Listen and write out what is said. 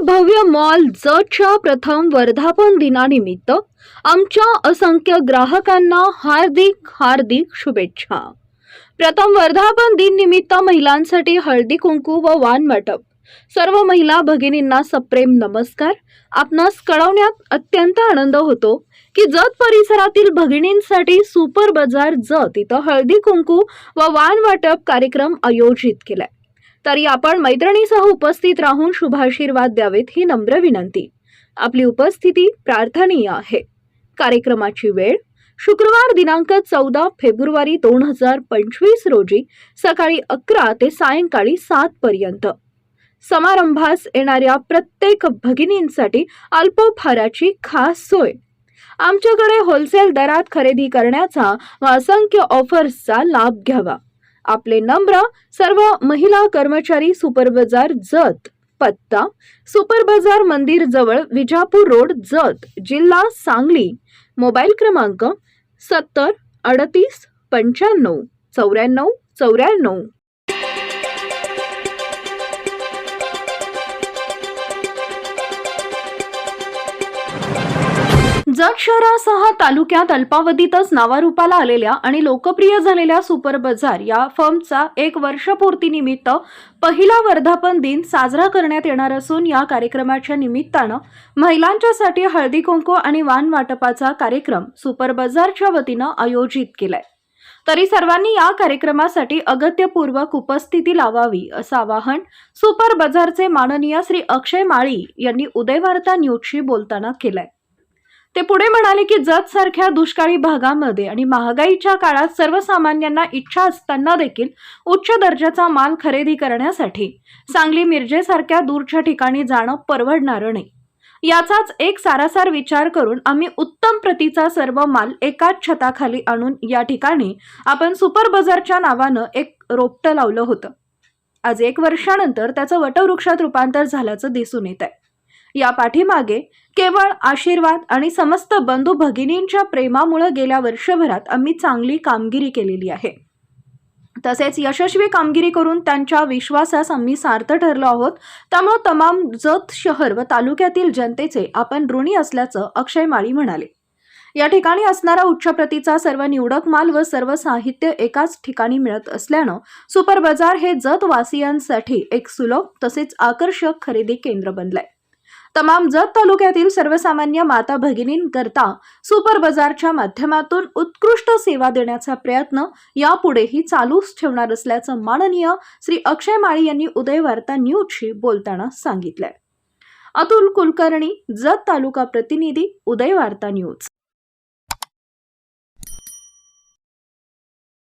भव्य मॉल जच्या प्रथम वर्धापन दिनानिमित्त आमच्या असंख्य ग्राहकांना हार्दिक हार्दिक शुभेच्छा. प्रथम वर्धापन दिन निमित्त महिलांसाठी हळदी कुंकू व वाण वाटप सर्व महिला भगिनींना सप्रेम नमस्कार. आपणास कळवण्यात अत्यंत आनंद होतो की जत परिसरातील भगिनींसाठी सुपर बाजार जत इथं हळदी कुंकू व वाण वाटप कार्यक्रम आयोजित केलाय. तरी आपण मैत्रिणीसह उपस्थित राहून शुभाशीर्वाद द्यावेत ही नम्र विनंती. आपली उपस्थिती प्रार्थनीय आहे. कार्यक्रमाची वेळ शुक्रवार दिनांक चौदा फेब्रुवारी दोन हजार पंचवीस रोजी सकाळी अकरा ते सायंकाळी सात पर्यंत. समारंभास येणाऱ्या प्रत्येक भगिनींसाठी अल्पोपहाराची खास सोय. आमच्याकडे होलसेल दरात खरेदी करण्याचा व असंख्य ऑफर्सचा लाभ घ्यावा. आपले नम्र सर्व महिला कर्मचारी सुपर बाजार जत पत्ता सुपर बाजार मंदिर जवळ विजापूर रोड जत जिल्हा सांगली. मोबाईल क्रमांक सत्तर अडतीस पंच्याण्णव चौऱ्याण्णव चौऱ्याण्णव. जत शहरासह तालुक्यात अल्पावधीतच नावारूपाला आलेल्या आणि लोकप्रिय झालेल्या सुपर बाजार या फर्मचा एक वर्षपूर्तीनिमित्त पहिला वर्धापन दिन साजरा करण्यात येणार असून या कार्यक्रमाच्या निमित्तानं महिलांच्यासाठी हळदी कुंकू आणि वाण वाटपाचा कार्यक्रम सुपर बाजारच्या वतीनं आयोजित केलाय. तरी सर्वांनी या कार्यक्रमासाठी अगत्यपूर्वक उपस्थिती लावावी असं आवाहन सुपर बाजारचे माननीय श्री अक्षय माळी यांनी उदयवार्ता न्यूजशी बोलताना केलंय. ते पुढे म्हणाले की जत सारख्या दुष्काळी भागामध्ये आणि महागाईच्या काळात सर्वसामान्यांना इच्छा असताना देखील उच्च दर्जाचा माल खरेदी करण्यासाठी सांगली मिरजेसारख्या दूरच्या ठिकाणी जाणं परवडणारं नाही. याचाच एक सारासार विचार करून आम्ही उत्तम प्रतीचा सर्व माल एकाच छताखाली आणून या ठिकाणी आपण सुपर बाजारच्या नावानं एक रोपटं लावलं होतं. आज एक वर्षानंतर त्याचं वटवृक्षात रूपांतर झाल्याचं दिसून येत आहे या पाठीमागे केवळ आशीर्वाद आणि समस्त बंधू भगिनींच्या प्रेमामुळे गेल्या वर्षभरात आम्ही चांगली कामगिरी केलेली आहे. तसेच यशस्वी कामगिरी करून त्यांच्या विश्वासास आम्ही सार्थ ठरलो आहोत. त्यामुळे तमाम जत शहर व तालुक्यातील जनतेचे आपण ऋणी असल्याचं अक्षय माळी म्हणाले. या ठिकाणी असणारा उच्च प्रतीचा सर्व निवडक माल व सर्व साहित्य एकाच ठिकाणी मिळत असल्यानं सुपर बाजार हे जतवासियांसाठी एक सुलभ तसेच आकर्षक खरेदी केंद्र बनलंय. तमाम जत तालुक्यातील सर्वसामान्य माता भगिनींकरता सुपर बाजारच्या माध्यमातून उत्कृष्ट सेवा देण्याचा प्रयत्न यापुढेही चालूच ठेवणार असल्याचं माननीय श्री अक्षय माळी यांनी उदय वार्ता न्यूजशी बोलताना सांगितलंय. अतुल कुलकर्णी जत तालुका प्रतिनिधी उदय वार्ता न्यूज.